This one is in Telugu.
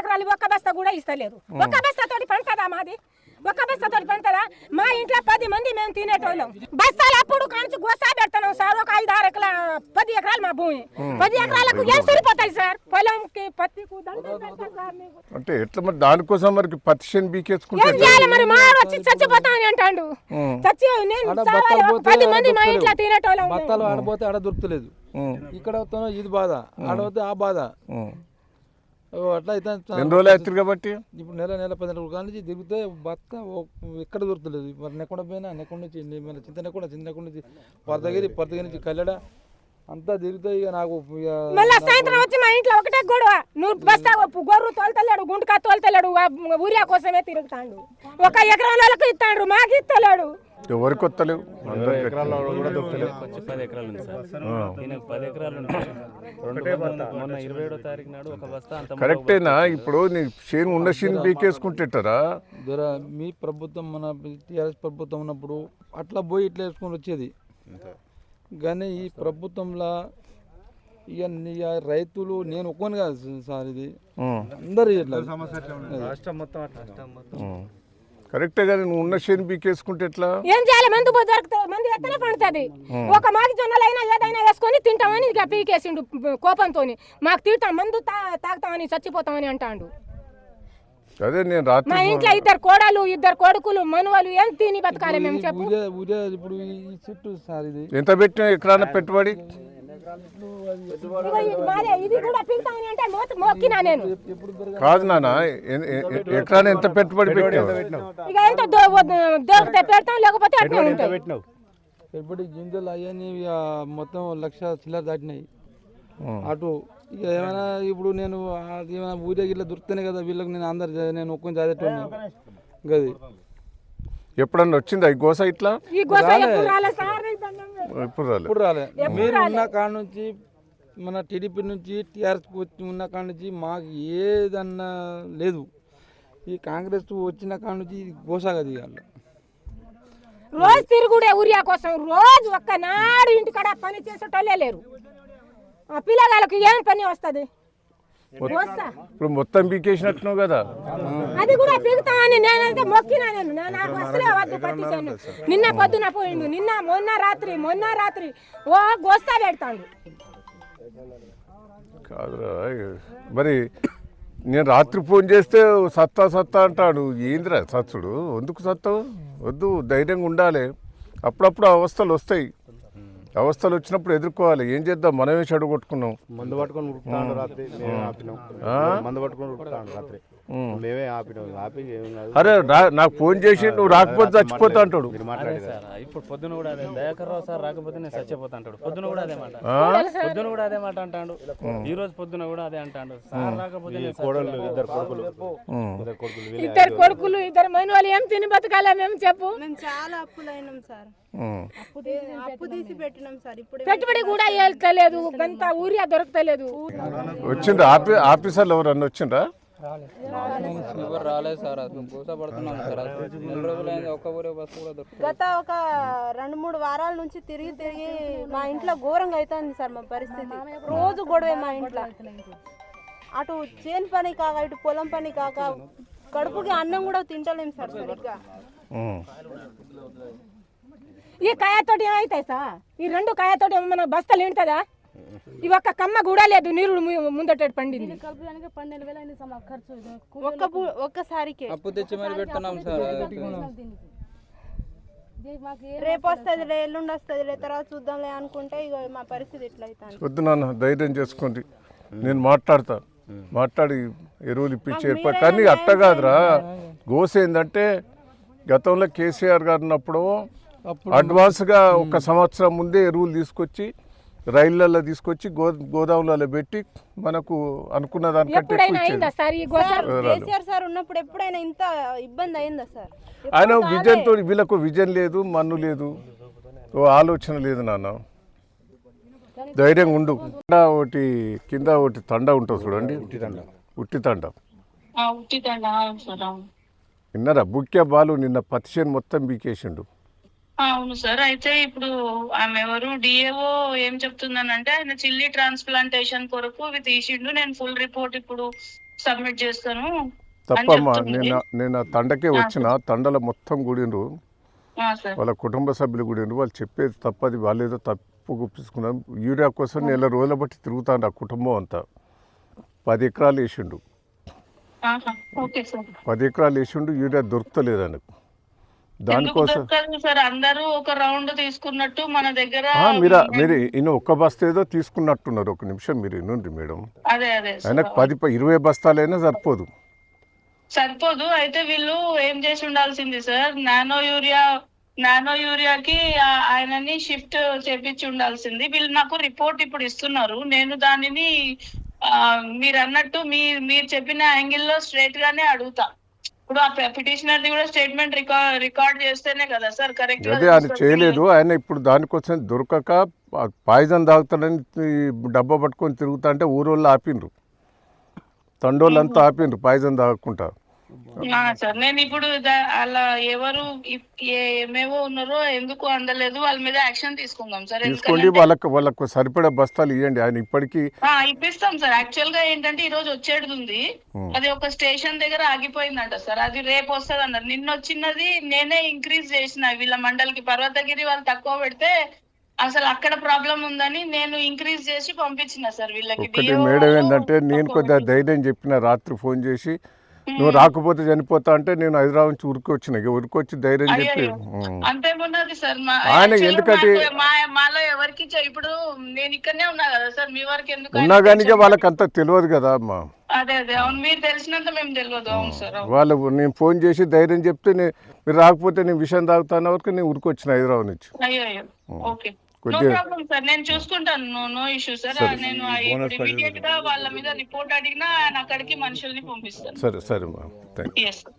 ఎకరాలు ఒక్క బస్తా కూడా ఇస్తలేరు. ఒక్క బస్తా తోటి పంటదా మాది? ఒక్క బస్తా తోటి పంటదా మా ఇంట్లో పది మంది మేము తినేటోళ్ళం. బస్తాలు అప్పుడు కాంచి గోసా పెడతాం సార్. ఒక ఐదు ఆరు ఎకరా పది ఎకరాలు మా భూమి. పది ఎకరాలకు ఏం సరిపోతాయి సార్? పొలంకి పత్తికు దండం పెడతాం సార్ మీకు. అంటే ఎట్లా మరి దానికోసం మరి పతిషన్ బీకేసుకుంటే ఏం ఎట్లా? చేయాలి మరి? మా వచ్చి చచ్చిపోతామని అంటాడు. చచ్చి నేను పది మంది మా ఇంట్లో. తినేటోళ్ళం. బత్తాలు ఆడపోతే ఆడ దొరుకుతలేదు. ఇక్కడ ఇది బాధ. ఆడపోతే ఆ బాధ. అట్లా అయితే ఎన్ని రోజులు అవుతుంది కాబట్టి? ఇప్పుడు నెల నెల పది నెలల కానీ తిరిగితే బత్త ఎక్కడ దొరుకుతలేదు. మరి నెక్కుండా పోయినా నెక్కుండా నుంచి మన చింత నెక్కుండా చింత నెక్కుండా నుంచి పరదగిరి పరదగిరి నుంచి కల్లెడ అంతా తిరిగితే ఇక నాకు మళ్ళా సాయంత్రం వచ్చి మా ఇంట్లో ఒకటే గొడవ. నువ్వు బస్తా గొర్రు తోలుతలేడు గుంటకా తోలుతలేడు ఊరియా కోసమే తిరుగుతాడు. ఒక ఎకరం వాళ్ళకి ఇస్తాడు మాకు ఇస్తలేడు. ఎవరికి వస్తలేవు వచ్చి పది ఎకరాలు ఉంది సార్. ఈయనకు పది ఎకరాలు మొన్న ఇరవై ఏడో తారీఖు నాడు ఒక బస్తా అంత కరెక్టేనా ఇప్పుడు నీ చేను ఉన్న చేను బీకేసుకుంటేటారా జర మీ ప్రభుత్వం మన టీఆర్ఎస్ ప్రభుత్వం ఉన్నప్పుడు అట్లా పోయి ఇట్లా వేసుకొని వచ్చేది. కానీ ఈ ప్రభుత్వంలో ఇక రైతులు నేను ఒక్కని కాదు సార్ ఇది. అందరు ఇట్లా. రాష్ట్రం మొత్తం. కరెక్టే కానీ నువ్వు ఉన్న చేను బీకేసుకుంటే ఎట్లా? ఏం చేయాలి? మందు దొరుకుతుంది మందు ఎత్తనే పండుతుంది. ఒక మాకి జొన్నలైనా ఏదైనా వేసుకొని తింటామని ఇక పీకేసిండు కోపంతో మాకు తింటాం మందు తా తాగుతామని చచ్చిపోతామని అంటాడు. అదే నేను రాత్రి మా ఇంట్లో ఇద్దరు కోడలు ఇద్దరు కొడుకులు మనువలు ఏం తిని బతకాలి మేము చెప్పు. ఇప్పుడు ఈ చెట్టు సార్ ఇది. ఎంత పెట్టిన ఎకరాన పెట్టుబడి? ఇది కూడా పీకుతామని అంటే మొక్కినా నేను. కాదు నాన్న ఎ- ఎ- ఎ- ఎకరాన ఎంత పెట్టుబడి పెట్టావు? ఇక ఎంత దొ- దొరికితే పెడతాం లేకపోతే అట్నే ఉంటాయి. పెట్టుబడి గింజలు అవన్నీ మొత్తం లక్ష చిల్లర దాటినాయి. అటు ఇక ఏమైనా ఇప్పుడు నేను ఏమైనా ఊరే గిట్ల దొరుకుతానే కదా వీళ్ళకి నేను అందరు నేను ఒక్కని చదివేటోని గది. ఎప్పుడన్నా వచ్చిందా ఈ గోస ఇట్లా? ఈ గోస ఎప్పుడు రాలే సార్ ఈ దండం పెడతా. ఇప్పుడు రాలే? ఇప్పుడు రాలే. మీరు ఉన్న కాడ నుంచి మన టీడీపీ నుంచి టీఆర్ఎస్కి వచ్చి ఉన్న కాడ నుంచి మాకు ఏదన్నా లేదు. ఈ కాంగ్రెస్ వచ్చిన కాడ నుంచి ఇది గోసాగది వాళ్ళు రోజు తిరుగుడే ఊరియా కోసం రోజు ఒక్క నాడు ఇంటికాడ పని చేసేటోళ్ళే లేరు. ఆ పిల్లగాళ్ళకి ఏం పని వస్తుంది? వస్తా ఇప్పుడు మొత్తం బీకేసినట్టున్నావు కదా. అది కూడా పీకుతామని నేనైతే మొక్కినా నేను. నేను నాకు అసలే వద్దు పత్తి చేను నిన్న పొద్దున పోయిండు. నిన్న మొన్న రాత్రి మొన్న రాత్రి ఓ గోస్తా పెడతాడు. కాదురా మరి నేను రాత్రి ఫోన్ చేస్తే సత్తా సత్తా అంటాడు. ఏందిరా సత్తుడు? ఎందుకు సత్తావు? వద్దు ధైర్యంగా ఉండాలి. అప్పుడప్పుడు అవస్థలు వస్తాయి. అవస్థలు వచ్చినప్పుడు ఎదుర్కోవాలి. ఏం చేద్దాం? మనమే చెడగొట్టుకున్నాం మందు పట్టుకొని రాత్రి? మందు పట్టుకొని రాత్రి. మేమే ఆపినాం. ఆపి ఏం కాదు. అరే రా- నాకు ఫోన్ చేసి నువ్వు రాకపోతే చచ్చిపోతా అంటాడు. మీరు అదే మాట్లాడేది సార్ ఇప్పుడు పొద్దున కూడా అదే దయాకర్ రావు సార్ రాకపోతే నేను చచ్చిపోతా అంటాడు. పొద్దున కూడా అదే మాట? పొద్దున కూడా అదే మాట అంటాడు. ఈ రోజు పొద్దున కూడా అదే అంటాడు. సార్ రాకపోతే నేను కోడళ్ళు ఇద్దరు కొడుకులు. ఇద్దరు కొడుకులు వీళ్ళే ఇద్దరు కొడుకులు ఇద్దరు మనవాళ్ళు ఏం తిని బతకాలా మేము చెప్పు. మేము చాలా అప్పులైనాం సార్. అప్పు తీసి పెట్టినాం సార్. ఇప్పుడు పెట్టుబడి కూడా వెళ్తలేదు గంత ఊరియా దొరకతలేదు. వచ్చిండ్రా? ఆఫీ ఆఫీసర్లు ఎవరన్నా వచ్చిండ్రా? ఎవరు రాలేదు సార్. అది పూస పడుతున్నాం సార్. అది నెల రోజులైంది ఒక్క ఊరే బస్సు కూడా దొరుకుతుంది గత ఒక రెండు మూడు వారాల నుంచి తిరిగి తిరిగి మా ఇంట్లో ఘోరంగా అవుతుంది సార్ మా పరిస్థితి. రోజు గొడవే మా ఇంట్లో. అటు చేను పని కాక ఇటు పొలం పని కాక కడుపుకి అన్నం కూడా తింటలేం సార్ సరిగ్గా. ఈ కాయతోటి ఏమైతాయి సార్? ఈ రెండు కాయతోటి మన బస్తలు ఏంటదా ఈ ఒక్క కమ్మ కూడా లేదు నీరు ముందట పండింది. ఒక్క ఒక్కసారికే అప్పు తెచ్చి మరి పెడుతున్నాం సార్. రేపు వస్తుంది ఎల్లుండి వస్తుంది తర్వాత చూద్దాంలే అనుకుంటే ఇక మా పరిస్థితి ఇట్లా అవుతుంది వద్దు నాన్న ధైర్యం చేసుకోండి. నేను మాట్లాడతా. మాట్లాడి ఎరువులు ఇప్పించి ఏర్పాటు కానీ అట్ట కాదురా. గోస ఏంటంటే గతంలో కేసీఆర్ గారు ఉన్నప్పుడు అడ్వాన్స్గా ఒక సంవత్సరం ముందే ఎరువులు తీసుకొచ్చి రైళ్ళలో తీసుకొచ్చి గో గోదాములలో పెట్టి మనకు అనుకున్న దానికంటే ఎప్పుడైనా ఎక్కువ అయిందా ఇచ్చేది సార్ ఈ గోస కేసీఆర్ సార్ ఉన్నప్పుడు ఎప్పుడైనా ఇంత ఇబ్బంది అయిందా సార్? ఆయన విజన్తో వీళ్ళకు విజన్ లేదు మన్ను లేదు. ఓ ఆలోచన లేదు నాన్న. ధైర్యంగా ఉండు. ఒకటి కింద ఒకటి తండ ఉంటుంది చూడండి. ఉట్టి తండ. ఉట్టి తండ. ఉట్టిదండ సార్ అవును. విన్నారా బుక్య బాలు నిన్న పతిషన్ మొత్తం బీకేసిండు అవును సార్. అయితే ఇప్పుడు ఆమె ఎవరు? డిఏఓ ఏం చెప్తుందనంటే ఆయన చిల్లీ ట్రాన్స్ప్లాంటేషన్ కొరకు ఇవి తీసిండు. నేను ఫుల్ రిపోర్ట్ ఇప్పుడు సబ్మిట్ చేస్తాను తప్పమ్మా. నేను నేను తండకే వచ్చిన తండల మొత్తం గుడిండ్రు వాళ్ళ కుటుంబ సభ్యులు గుడిండ్రు వాళ్ళు చెప్పేది తప్పది. వాళ్ళు ఏదో తప్పు గుప్పించుకున్నారు యూరియా కోసం నెల రోజుల బట్టి తిరుగుతాడు ఆ కుటుంబం అంతా. పది ఎకరాలు వేసిండు. ఆహా, ఓకే సార్. పది ఎకరాలు వేసిండు. యూరియా దొరుకుతలేదు ఆయనకు. దానికోసం సార్? అందరూ ఒక రౌండ్ తీసుకున్నట్టు మన దగ్గర మీరా మీరు ఈయన ఒక్క బస్తా ఏదో తీసుకున్నట్టున్నారు. ఒక నిమిషం మీరు ఇనుండ్రి మేడం. అదే అదే. ఆయనకు పది ఇరవై బస్తాలైనా సరిపోదు. సరిపోదు. అయితే వీళ్ళు ఏం చేసి ఉండాల్సింది సార్? నానో యూరియా నానో యూరియాకి ఆయనని షిఫ్ట్ చేపించి ఉండాల్సింది. వీళ్ళు నాకు రిపోర్ట్ ఇప్పుడు ఇస్తున్నారు. నేను దానిని మీరు అన్నట్టు మీ మీరు చెప్పిన యాంగిల్లో స్ట్రైట్ గానే అడుగుతా. ఇప్పుడు ఆ పిటిషనర్ ది కూడా స్టేట్మెంట్ రికార్డ్ రికార్డ్ చేస్తేనే కదా సార్ కరెక్ట్ అదే ఆయన చేయలేదు. ఆయన ఇప్పుడు దానికోసం దొరకక పాయిజన్ తాగుతాడని డబ్బా పట్టుకొని తిరుగుతా అంటే ఊరోళ్ళు ఆపిండ్రు. తండోళ్ళంతా ఆపిండ్రు పాయిజన్ తాగకుండా. సార్ నేను ఇప్పుడు అలా ఎవరు ఏమేవో ఉన్నారో ఎందుకు అందలేదు వాళ్ళ మీద యాక్షన్ తీసుకుందాం సార్. తీసుకోండి వాళ్ళకు వాళ్ళకు సరిపడే బస్తాలు ఇవ్వండి ఆయన ఇప్పటికీ ఆ, ఇప్పిస్తాం సార్. యాక్చువల్గా ఏంటంటే ఈ రోజు వచ్చేది ఉంది. అది ఒక స్టేషన్ దగ్గర ఆగిపోయిందంట సార్. అది రేపు వస్తుంది అన్నారు. నిన్న వచ్చినది నేనే ఇంక్రీజ్ చేసిన. వీళ్ళ మండలికి పర్వతగిరి వాళ్ళు తక్కువ పెడితే అసలు అక్కడ ప్రాబ్లం ఉందని నేను ఇంక్రీజ్ చేసి పంపించిన సార్ వీళ్ళకి. మేడం ఏంటంటే నేను కొద్దిగా ధైర్యం చెప్పిన రాత్రి ఫోన్ చేసి నువ్వు రాకపోతే చనిపోతా అంటే నేను హైదరాబాద్ నుంచి ఉరికి వచ్చిన ఇక ఉరికి వచ్చి ధైర్యం చెప్పి. అంతేమున్నది సార్ ఆయన ఎందుకంటే- మాలో ఎవరికి ఇప్పుడు నేను ఇక్కడనే ఉన్నా కదా సార్ మీ వరకు ఎందుకు ఉన్నా కానీ వాళ్ళకి అంత తెలియదు కదా అమ్మా. అదే అదే అవును మీరు తెలిసినంత మేము తెలియదు అవును సార్. వాళ్ళు నేను ఫోన్ చేసి ధైర్యం చెప్తే మీరు రాకపోతే నేను విషయం తాగుతాను వరకు నేను ఉరికి వచ్చిన హైదరాబాద్ నుంచి. అయ్యో ఓకే. నో ప్రాబ్లం సార్ నేను చూసుకుంటాను. No no issue sir. నేను ఇప్పుడు ఇమీడియట్గా వాళ్ళ మీద రిపోర్ట్ అడిగినా అక్కడికి మనుషుల్ని పంపిస్తాను. సరే సరే థ్యాంక్ ఎస్